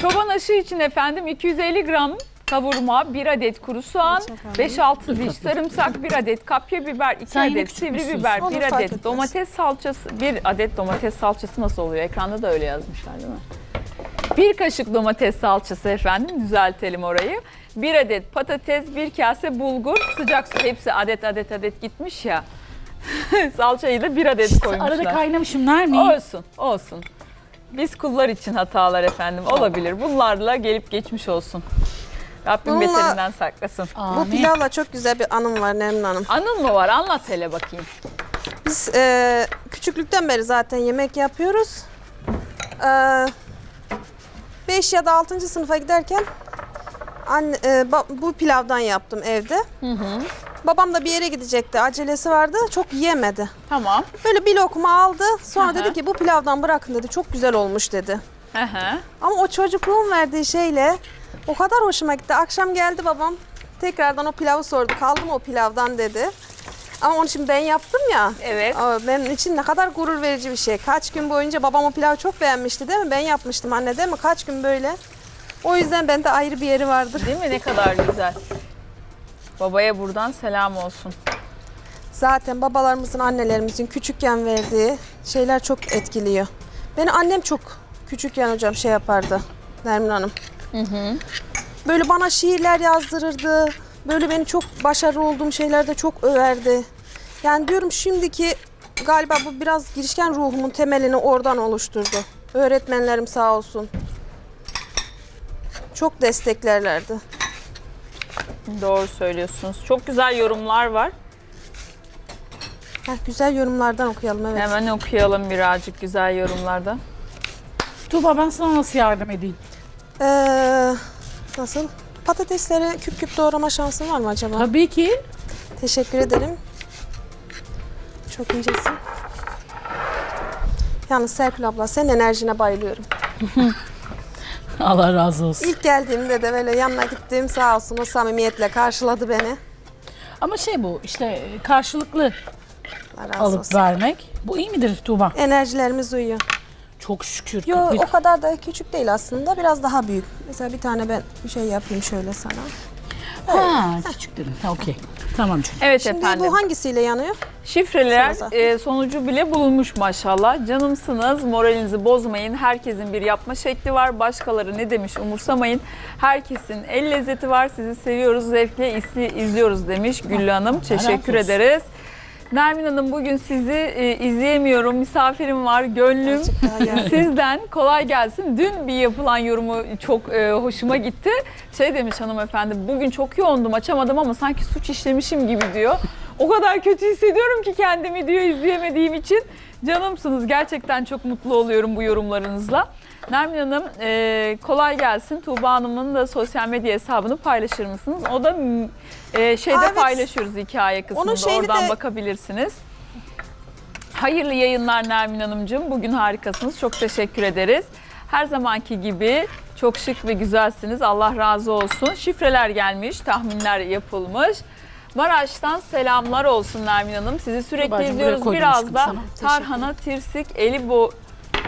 Çoban aşı için efendim 250 gram kavurma, 1 adet kuru soğan, 5-6 diş sarımsak, 1 adet kapya biber, 2 Sen adet sivri biber, Olur, 1 fark adet etmez. domates salçası, 1 adet domates salçası nasıl oluyor? Ekranda da öyle yazmışlar değil mi? 1 kaşık domates salçası efendim düzeltelim orayı. 1 adet patates, 1 kase bulgur, sıcak su hepsi adet adet adet gitmiş ya. Salçayı da 1 adet koymuşlar. Arada kaynamışım Nermin. Olsun, olsun. Biz kullar için hatalar efendim olabilir. Bunlarla gelip geçmiş olsun. Rabbim Bununla- beterinden saklasın. Bu Amin. pilavla çok güzel bir anım var Nermin Hanım. Anın mı var? Anlat hele bakayım. Biz e, küçüklükten beri zaten yemek yapıyoruz. 5 ya da 6. sınıfa giderken anne, e, ba- bu pilavdan yaptım evde. Babam da bir yere gidecekti. Acelesi vardı. Çok yiyemedi. Tamam. Böyle bir lokma aldı. Sonra Hı hı. dedi ki bu pilavdan bırakın dedi. Çok güzel olmuş dedi. Hı hı. Ama o çocukluğun verdiği şeyle o kadar hoşuma gitti. Akşam geldi babam. Tekrardan o pilavı sordu. Kaldı mı o pilavdan dedi. Ama onun için ben yaptım ya. Evet. Benim için ne kadar gurur verici bir şey. Kaç gün boyunca babam o pilavı çok beğenmişti değil mi? Ben yapmıştım anne değil mi? Kaç gün böyle. O yüzden bende ayrı bir yeri vardır. Değil mi? Ne kadar güzel. Babaya buradan selam olsun. Zaten babalarımızın, annelerimizin küçükken verdiği şeyler çok etkiliyor. Beni annem çok küçükken hocam şey yapardı Nermin Hanım. Böyle bana şiirler yazdırırdı. Böyle beni çok başarılı olduğum şeylerde çok överdi. Yani diyorum şimdiki galiba bu biraz girişken ruhumun temelini oradan oluşturdu. Öğretmenlerim sağ olsun. Çok desteklerlerdi. Doğru söylüyorsunuz. Çok güzel yorumlar var. Heh, güzel yorumlardan okuyalım evet. Hemen okuyalım birazcık güzel yorumlarda. Tuğba ben sana nasıl yardım edeyim? Ee, nasıl? Patatesleri küp küp doğrama şansın var mı acaba? Tabii ki. Teşekkür ederim. Çok incesin. Yalnız Serpil abla senin enerjine bayılıyorum. Allah razı olsun. İlk geldiğimde de böyle yanına gittim sağ olsun o samimiyetle karşıladı beni. Ama şey bu işte karşılıklı Allah razı alıp olsun. vermek. Bu iyi midir Tuğba? Enerjilerimiz uyuyor. Çok şükür. Yo Kırk- o kadar da küçük değil aslında biraz daha büyük. Mesela bir tane ben bir şey yapayım şöyle sana. Ha küçük dedim. Ha, Okey. Tamam canım. Evet Şimdi efendim. bu hangisiyle yanıyor? Şifreler e, sonucu bile bulunmuş maşallah. Canımsınız, moralinizi bozmayın. Herkesin bir yapma şekli var. Başkaları ne demiş umursamayın. Herkesin el lezzeti var. Sizi seviyoruz, zevkle izli- izliyoruz demiş Güllü Hanım. Teşekkür olsun. ederiz. Nermin Hanım bugün sizi e, izleyemiyorum. Misafirim var. Gönlüm sizden kolay gelsin. Dün bir yapılan yorumu çok e, hoşuma gitti. Şey demiş hanımefendi bugün çok yoğundum açamadım ama sanki suç işlemişim gibi diyor. O kadar kötü hissediyorum ki kendimi diyor izleyemediğim için. Canımsınız gerçekten çok mutlu oluyorum bu yorumlarınızla. Nermin Hanım e, kolay gelsin. Tuğba Hanım'ın da sosyal medya hesabını paylaşır mısınız? O da e, şeyde Aa, evet. paylaşıyoruz hikaye kısmında oradan de- bakabilirsiniz. Hayırlı yayınlar Nermin Hanımcığım. Bugün harikasınız. Çok teşekkür ederiz. Her zamanki gibi çok şık ve güzelsiniz. Allah razı olsun. Şifreler gelmiş, tahminler yapılmış. Maraş'tan selamlar olsun Nermin Hanım. Sizi sürekli izliyoruz. Biraz da sana. tarhana, tirsik, eli, bo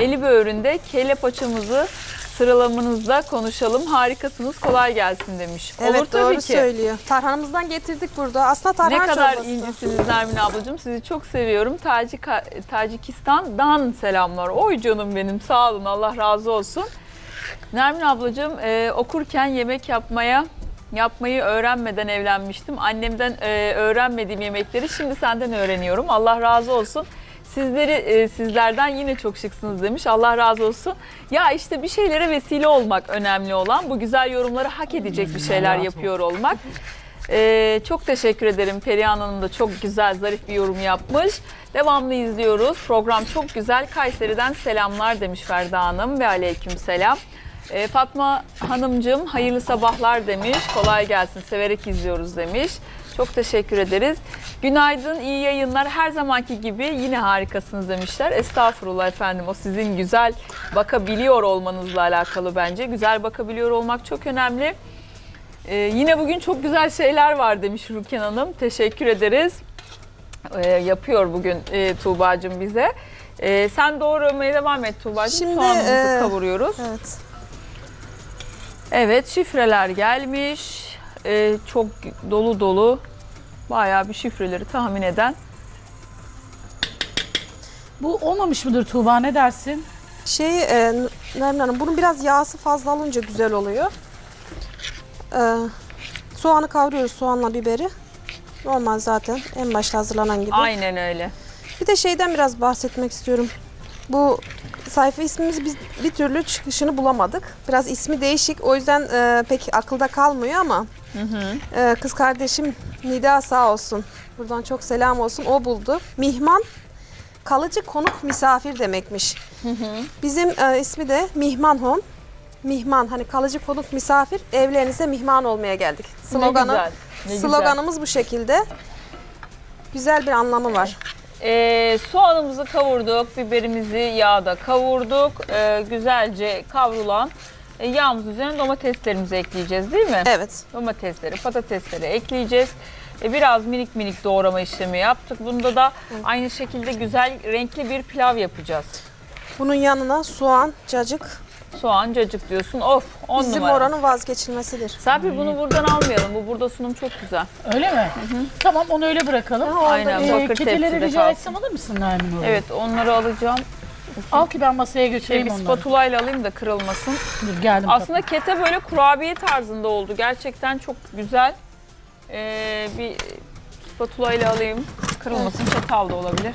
eli böğründe kelle paçamızı sıralamanızda konuşalım. Harikasınız. Kolay gelsin demiş. Evet Olur tabii doğru ki. söylüyor. Tarhanamızdan getirdik burada. Aslında tarhana Ne kadar çorbası. incisiniz Nermin ablacığım. Sizi çok seviyorum. Tacik Tacikistan'dan selamlar. Oy canım benim. Sağ olun. Allah razı olsun. Nermin ablacığım e, okurken yemek yapmaya yapmayı öğrenmeden evlenmiştim. Annemden e, öğrenmediğim yemekleri şimdi senden öğreniyorum. Allah razı olsun. Sizleri e, sizlerden yine çok şıksınız demiş. Allah razı olsun. Ya işte bir şeylere vesile olmak önemli olan. Bu güzel yorumları hak edecek bir şeyler yapıyor olmak. Ee, çok teşekkür ederim. Perihan Hanım da çok güzel, zarif bir yorum yapmış. Devamlı izliyoruz. Program çok güzel. Kayseri'den selamlar demiş Ferda Hanım ve aleyküm selam. Ee, Fatma Hanımcığım hayırlı sabahlar demiş. Kolay gelsin. Severek izliyoruz demiş. Çok teşekkür ederiz. Günaydın, iyi yayınlar. Her zamanki gibi yine harikasınız demişler. Estağfurullah efendim. O sizin güzel bakabiliyor olmanızla alakalı bence. Güzel bakabiliyor olmak çok önemli. Ee, yine bugün çok güzel şeyler var demiş Ruken Hanım. Teşekkür ederiz. Ee, yapıyor bugün e, Tuğba'cığım bize. Ee, sen doğramaya devam et Tuğba'cığım. Şimdi, Soğanımızı e, kavuruyoruz. Evet. Evet şifreler gelmiş. Ee, çok dolu dolu. Bayağı bir şifreleri tahmin eden. Bu olmamış mıdır Tuğba ne dersin? Şey e, Nermin Hanım bunun biraz yağsı fazla alınca güzel oluyor. Ee, soğanı kavuruyoruz soğanla biberi. Normal zaten en başta hazırlanan gibi. Aynen öyle. Bir de şeyden biraz bahsetmek istiyorum. Bu sayfa ismimiz biz bir türlü çıkışını bulamadık. Biraz ismi değişik. O yüzden e, pek akılda kalmıyor ama e, kız kardeşim Nida sağ olsun. Buradan çok selam olsun. O buldu. Mihman kalıcı konuk misafir demekmiş. Bizim e, ismi de Mihman Home. Mihman hani kalıcı konuk misafir evlerinize mihman olmaya geldik. Sloganı ne güzel. Ne güzel. sloganımız bu şekilde. Güzel bir anlamı var. Ee, soğanımızı kavurduk, biberimizi yağda kavurduk. Ee, güzelce kavrulan e, yağımızın üzerine domateslerimizi ekleyeceğiz değil mi? Evet. Domatesleri, patatesleri ekleyeceğiz. E, biraz minik minik doğrama işlemi yaptık. Bunda da aynı şekilde güzel renkli bir pilav yapacağız. Bunun yanına soğan, cacık Soğan, cacık diyorsun. Of 10 bizim numara. oranın vazgeçilmesidir. Serpil bunu buradan almayalım. Bu burada sunum çok güzel. Öyle mi? Tamam onu öyle bırakalım. Aynen, Ee, bakır keteleri rica kalsın. etsem alır mısın Nermin oraya? Evet onları alacağım. Al ki ben masaya Şey, götüreyim bir onları. spatula ile alayım da kırılmasın. Dur geldim. Aslında kete böyle kurabiye tarzında oldu. Gerçekten çok güzel. Ee, bir spatula ile alayım. Kırılmasın. Çatal da olabilir.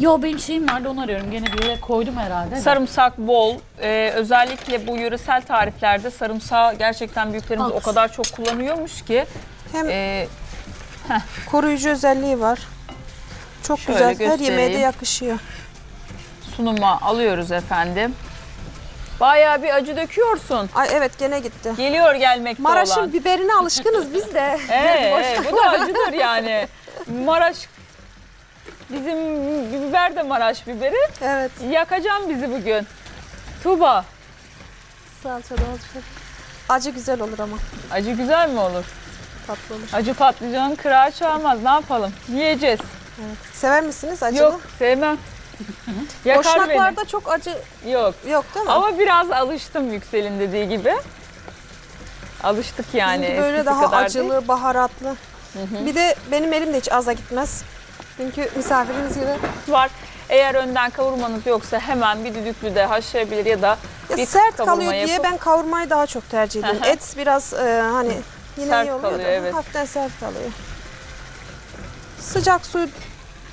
Yo benim şeyim nerede onu arıyorum. Gene bir yere koydum herhalde. de. Sarımsak bol. Ee, özellikle bu yöresel tariflerde sarımsağı gerçekten büyüklerimiz Al. o kadar çok kullanıyormuş ki. Hem ee, koruyucu özelliği var. Çok Şöyle güzel. Her göstereyim. yemeğe de yakışıyor. sunuma alıyoruz efendim. Bayağı bir acı döküyorsun. Ay evet gene gitti. Geliyor gelmekte Maraş'ın olan. biberine alışkınız biz de. Ee, ee, bu da acıdır yani. Maraş bizim biber de Maraş biberi. Evet. Yakacağım bizi bugün. Tuba, Salça da olacak. Acı güzel olur ama. acı güzel mi olur? Tatlı olur. Acı patlıcan kırağı çağırmaz. Ne yapalım? Yiyeceğiz. Sever misiniz acılı? Yok, sevmem. Yakar Boşnaklarda çok acı. Yok. yok değil mi? Ama biraz alıştım Yüksel'in dediği gibi. Alıştık yani. Bizimki böyle daha acılı, değil. baharatlı. Bir de benim elim de hiç aza gitmez. Çünkü misafirimiz gibi. var. Eğer önden kavurmanız yoksa hemen bir düdüklüde haşlayabilir ya da Ya bir sert kalıyor diye yapıp- ben kavurmayı daha çok tercih ediyorum. Et biraz e, hani yine Sert iyi oluyor kalıyor, da evet. hafiften sert kalıyor. Sıcak su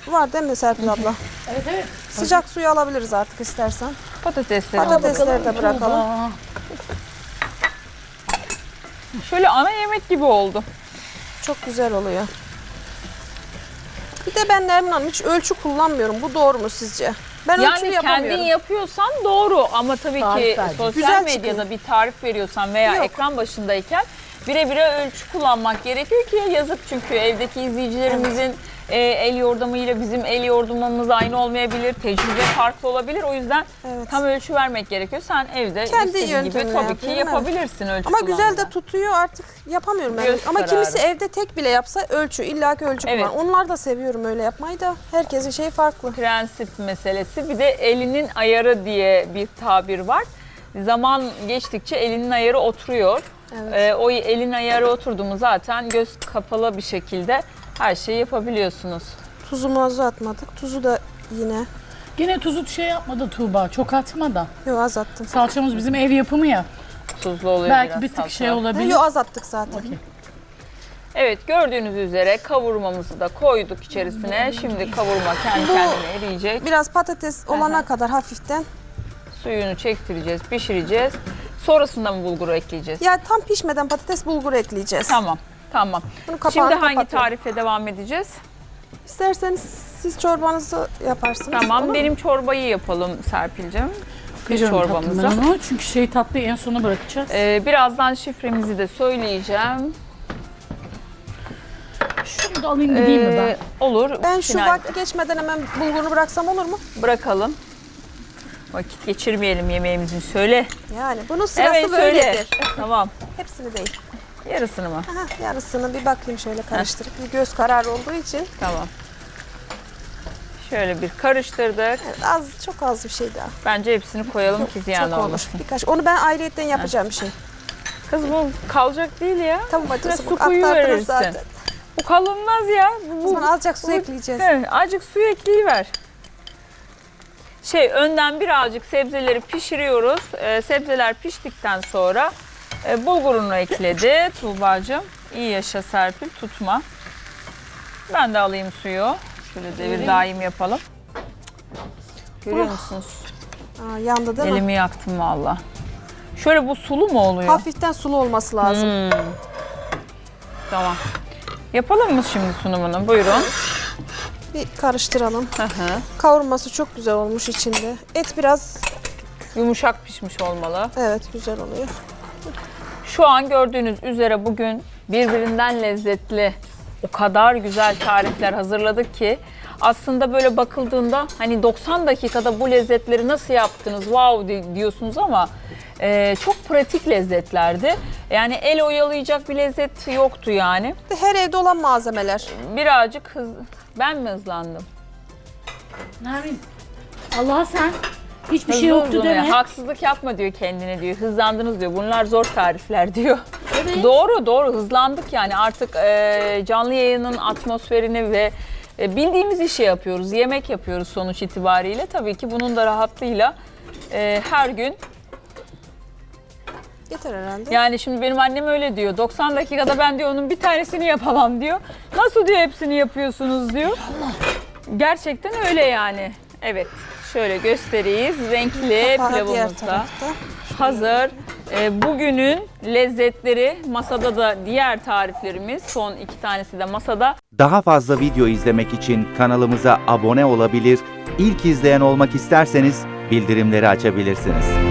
var değil mi Serpil abla? Evet evet. Sıcak suyu alabiliriz artık istersen. patatesleri. Patatesleri de bırakalım. Şöyle ana yemek gibi oldu. Çok güzel oluyor. De ben Nermin Hanım hiç ölçü kullanmıyorum. Bu doğru mu sizce? Ben Yani yapamıyorum. kendin yapıyorsan doğru ama tabii Tarif ki verdin. sosyal Güzel medyada bir tarif veriyorsan veya Yok. ekran başındayken bire bire ölçü kullanmak gerekiyor ki yazık çünkü evdeki izleyicilerimizin e, el yordamıyla bizim el yordamımız aynı olmayabilir, tecrübe farklı olabilir. O yüzden Evet. tam ölçü vermek gerekiyor. Sen evde Kendi istediğin gibi yöntemle tabii ki yapıyorum, evet. yapabilirsin ölçü Ama güzel de tutuyor artık yapamıyorum ben. Göz Ama kimisi kararı. evde tek bile yapsa ölçü, illaki ölçü Evet. kullan. Onlar da seviyorum öyle yapmayı da. Herkesin şeyi farklı. prensip meselesi. Bir de elinin ayarı diye bir tabir var. Zaman geçtikçe elinin ayarı oturuyor. Evet. Ee, o elin ayarı oturdu mu zaten göz kapalı bir şekilde her şeyi yapabiliyorsunuz. Tuzumuzu atmadık. Tuzu da yine. Gene tuzu şey yapmadı Tuğba. Çok atma da. Yok az attım. Salçamız bizim ev yapımı ya. Tuzlu oluyor Belki biraz bir tık salça. şey olabilir. Yok az attık zaten. Okey. Evet gördüğünüz üzere kavurmamızı da koyduk içerisine. Şimdi kavurma kendi Bu- kendine eriyecek. Biraz patates olana kadar hafiften. Suyunu çektireceğiz, pişireceğiz. Sonrasında mı bulguru ekleyeceğiz? Ya tam pişmeden patates bulguru ekleyeceğiz. Tamam, tamam. Bunu kapağını Şimdi hangi kapatıyorum. tarife devam edeceğiz? İsterseniz siz çorbanızı yaparsınız. Tamam, olur mu? benim çorbayı yapalım Serpil'cim. Ben çorbamızı. onu. Çünkü şey tatlıyı en sona bırakacağız. Ee, birazdan şifremizi de söyleyeceğim. Şunu da alayım gideyim mi ben? Ee, Olur. Ben şu Final vakti geçmeden hemen bulgurunu bıraksam olur mu? bırakalım. Vakit geçirmeyelim yemeğimizin. Söyle. Yani bunun sırası evet söyle. böyledir. Tamam. Hepsini değil. Yarısını mı? Aha, yarısını bir bakayım şöyle karıştırıp. Bir göz kararı olduğu için. Tamam. Şöyle bir karıştırdık. Evet, az çok az bir şey daha. Bence hepsini koyalım ki ziyan çok olur. olmasın. Birkaç. Onu ben ayrıyetten yapacağım bir şey. Kız bu kalacak değil ya. Tamam acısı su verirsin. zaten. Bu kalınmaz ya. Bu, O zaman azıcık su bu- ekleyeceğiz. He, azıcık su ekleyiver. Şey önden birazcık sebzeleri pişiriyoruz. Ee, sebzeler piştikten sonra e, bulgurunu ekledi Tuğba'cığım. İyi yaşa Serpil tutma. Ben de alayım suyu. Şöyle devir daim yapalım. Görüyor Oh. musunuz? Aa, yandı değil mi? Elimi yaktım valla. Şöyle bu sulu mu oluyor? Hafiften sulu olması lazım. Hmm. Tamam. Yapalım mı şimdi sunumunu? Buyurun. Bir karıştıralım. Hı hı. Kavurması çok güzel olmuş içinde. Et biraz Yumuşak pişmiş olmalı. evet güzel oluyor. Şu an gördüğünüz üzere bugün birbirinden lezzetli o kadar güzel tarifler hazırladık ki aslında böyle bakıldığında hani 90 dakikada bu lezzetleri nasıl yaptınız wow di- diyorsunuz ama e, çok pratik lezzetlerdi. Yani el oyalayacak bir lezzet yoktu yani. Her evde olan malzemeler. Birazcık hız... Ben mi hızlandım? Ne yapayım? Allah sen hiçbir şey Hızlı yoktu hızlı deme. ne? Haksızlık yapma diyor kendine diyor. Hızlandınız diyor. Bunlar zor tarifler diyor. Evet. Doğru doğru hızlandık yani artık e, canlı yayının atmosferini ve e, bildiğimiz işi yapıyoruz. Yemek yapıyoruz sonuç itibariyle. Tabii ki bunun da rahatlığıyla e, her gün Yeter herhalde. yani şimdi benim annem öyle diyor. 90 dakikada ben diyor onun bir tanesini yapamam diyor. Nasıl diyor hepsini yapıyorsunuz diyor. Gerçekten öyle yani. Evet. Şöyle göstereyim. Renkli Kapağı pilavımız da hazır. Ee, bugünün lezzetleri masada da diğer tariflerimiz son iki tanesi de masada. Daha fazla video izlemek için kanalımıza abone olabilir, ilk izleyen olmak isterseniz bildirimleri açabilirsiniz.